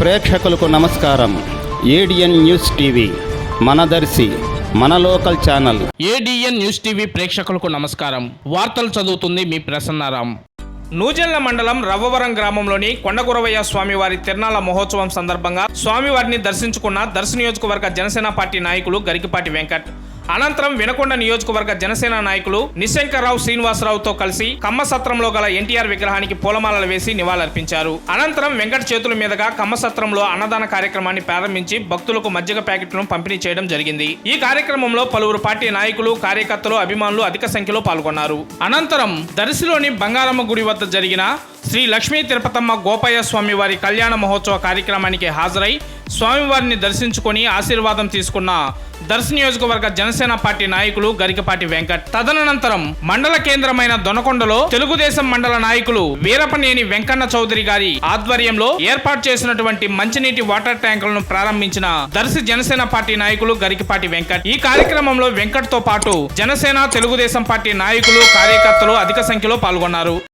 ప్రేక్షకులకు నమస్కారం. ADN news TV మనదర్శి మన local channel. ADN news TV ప్రేక్షకులకు నమస్కారం. వార్తలు చదువుతుంది మీ ప్రసన్నారాం. నూజెళ్ళ మండలం రవ్వవరం గ్రామంలోని కొండగురవయ్య స్వామివారి తిరునాళ్ళ మహోత్సవం సందర్భంగా స్వామివారిని దర్శించుకున్న దర్శ నియోజకవర్గ జనసేన పార్టీ నాయకులు గరికిపాటి వెంకట్. అనంతరం వినకొండ నియోజకవర్గ జనసేన నాయకులు నిశంకర్రావు శ్రీనివాసరావుతో కలిసి కమ్మసత్రంలో గల ఎన్టీఆర్ విగ్రహానికి పూలమాలలు వేసి నివాళులర్పించారు. అనంతరం వెంకట చేతుల మీదుగా కమ్మసత్రంలో అన్నదాన కార్యక్రమాన్ని ప్రారంభించి భక్తులకు మజ్జిగ ప్యాకెట్లను పంపిణీ చేయడం జరిగింది. ఈ కార్యక్రమంలో పలువురు పార్టీ నాయకులు కార్యకర్తలు అభిమానులు అధిక సంఖ్యలో పాల్గొన్నారు. అనంతరం దర్శిలోని బంగారమ్మ గుడి వద్ద జరిగిన శ్రీ లక్ష్మీ తిరుపతమ్మ గోపయ్య స్వామి వారి కళ్యాణ మహోత్సవ కార్యక్రమానికి హాజరై స్వామివారిని దర్శించుకొని ఆశీర్వాదం తీసుకున్న దర్శ నియోజకవర్గ జనసేన పార్టీ నాయకులు గరికపాటి వెంకట్. తదనంతరం మండల కేంద్రమైన దొనకొండలో తెలుగుదేశం మండల నాయకులు వీరపనేని వెంకన్న చౌదరి గారి ఆధ్వర్యంలో ఏర్పాటు చేసినటువంటి మంచినీటి వాటర్ ట్యాంకులను ప్రారంభించిన దర్శి జనసేన పార్టీ నాయకులు గరికపాటి వెంకట్. ఈ కార్యక్రమంలో వెంకట్తో పాటు జనసేన తెలుగుదేశం పార్టీ నాయకులు కార్యకర్తలు అధిక సంఖ్యలో పాల్గొన్నారు.